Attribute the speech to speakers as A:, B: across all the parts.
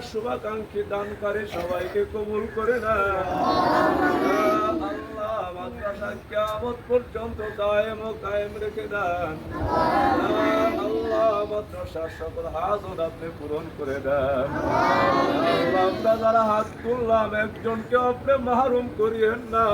A: আমার শুভাকাঙ্ক্ষী দানকারী সবাইকে কবুল করে না আল্লাহ পর্যন্ত রেখে দেন। আল্লাহ সকল হাত আপনি পূরণ করে দেন। আমরা যারা হাত তুললাম একজনকে আপনি মাহরুম করিয়েন না।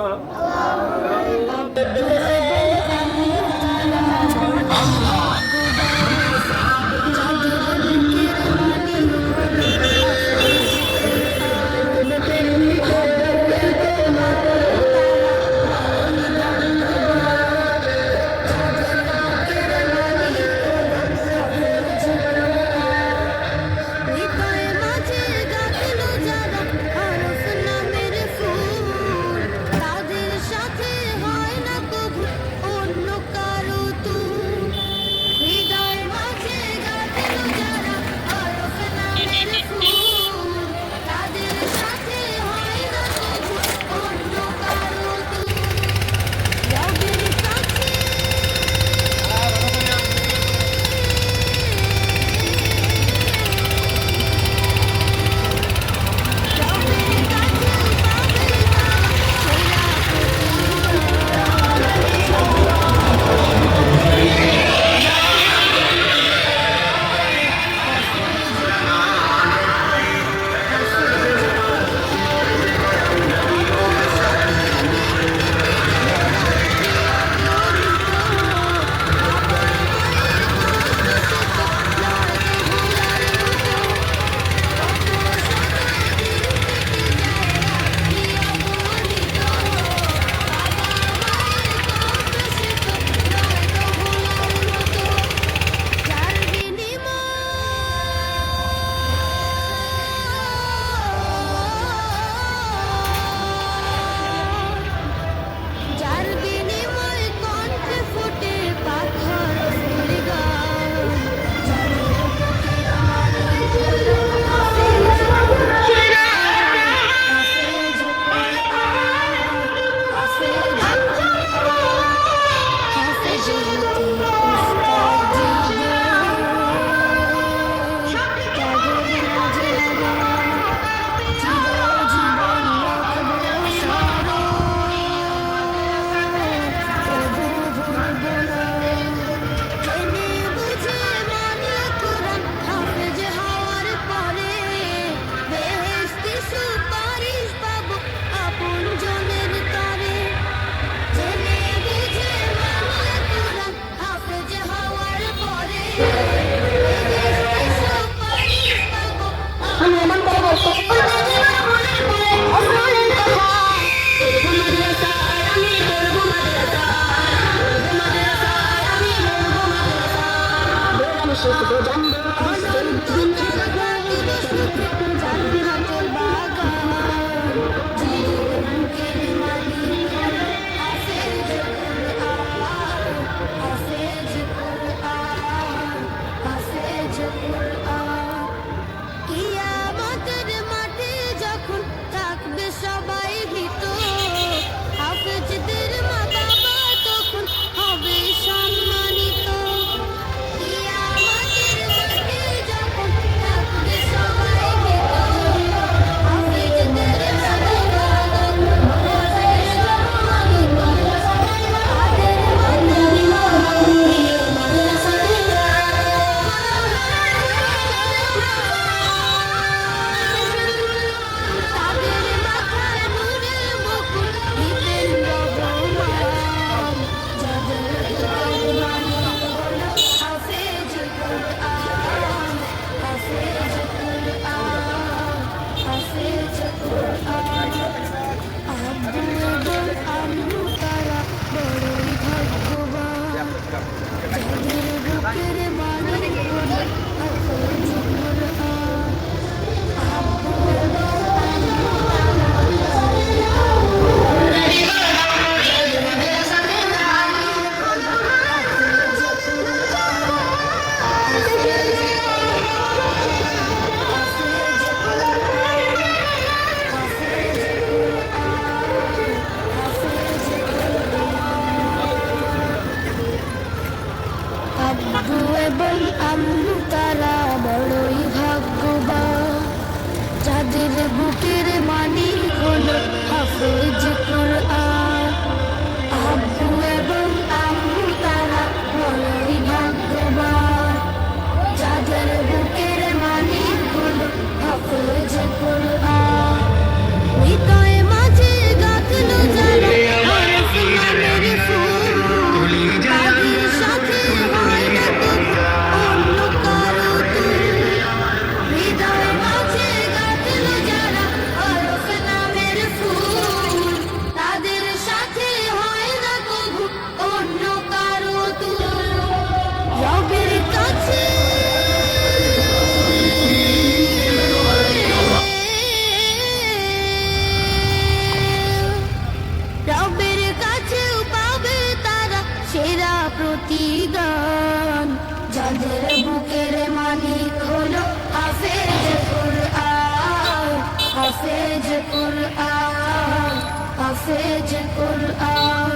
B: হাফেজ কোরআন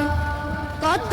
A: কত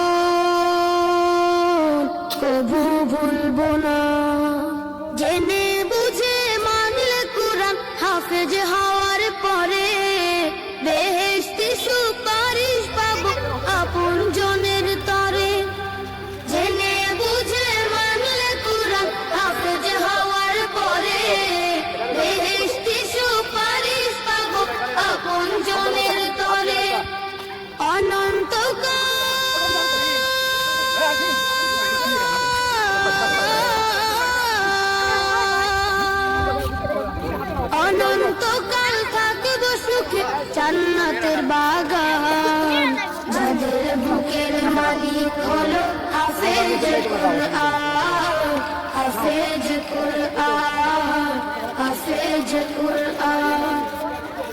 A: কবু ভুলবো না। জেনে বুঝে মানলে কোরআন হাফেজ হওয়ার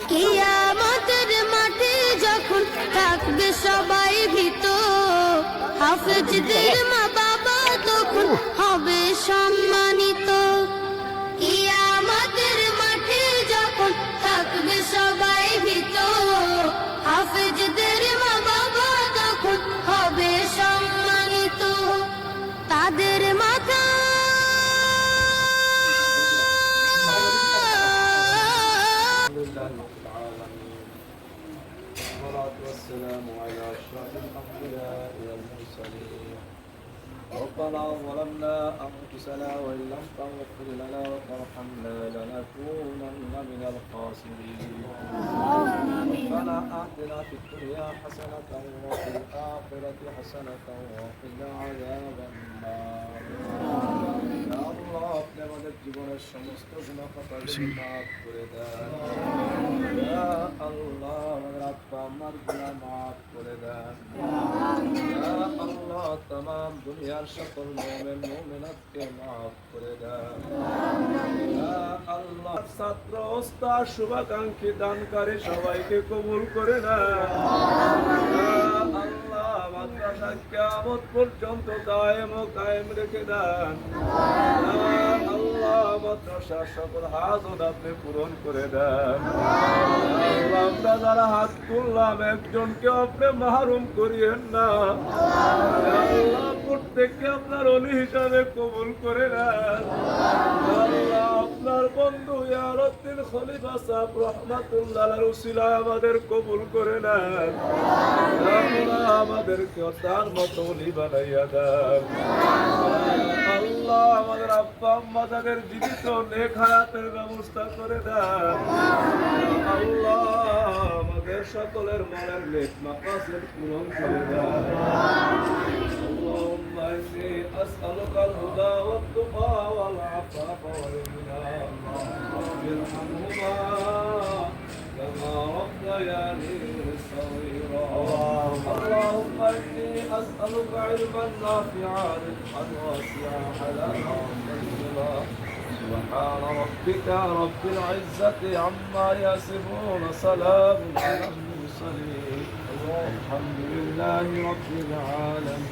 A: কিয়ামতের মাঠে যখন থাকবে সবাই ভীত হাফেজদের মা বাবা তখন হবে সম্মানিত
B: والسلام على أشرف الأنبياء والمرسلين. ربنا ظلمنا أنفسنا وإن لم تغفر لنا وترحمنا لنكونن من الخاسرين. ربنا آتنا في الدنيا حسنة وفي الآخرة حسنة وقنا عذاب النار. জীবনের সমস্ত আল্লাহ দুনিয়ার সকল মোমেনাথকে মাফ করে ছাত্র শুভাকাঙ্ক্ষী দানকারী সবাইকে কবুল করে দেন আল্লাহ কেমন পর্যন্ত কায়েম ও কায়েম রেখে দেন। পূরণ আপনি করিয়েন না। আপনার অলি হিসাবে কবুল করে আপনার বন্ধু রহমাতুল্লাহ আমাদের কবুল করে নেন। আমাদেরকে তার মতো অলি বানাইয়া দেন। আল্লাহ আমাদের আব্বা আম্মা তাদের জীবিত নেক হায়াতের ব্যবস্থা করে দেন আল্লাহ আমাদের সকলের মনের নেক মাকাসের পূরণ করে দেন اللهم إني أسألك الهدى والتقى والعفاف والغنى رب ارحمهما كما ربياني صغيرا اللهم إني أسألك علما نافعا رزقا واسعا حلالا طيبا. سبحان ربك رب العزة عما يصفون سلام على المرسلين. الحمد لله رب العالمين.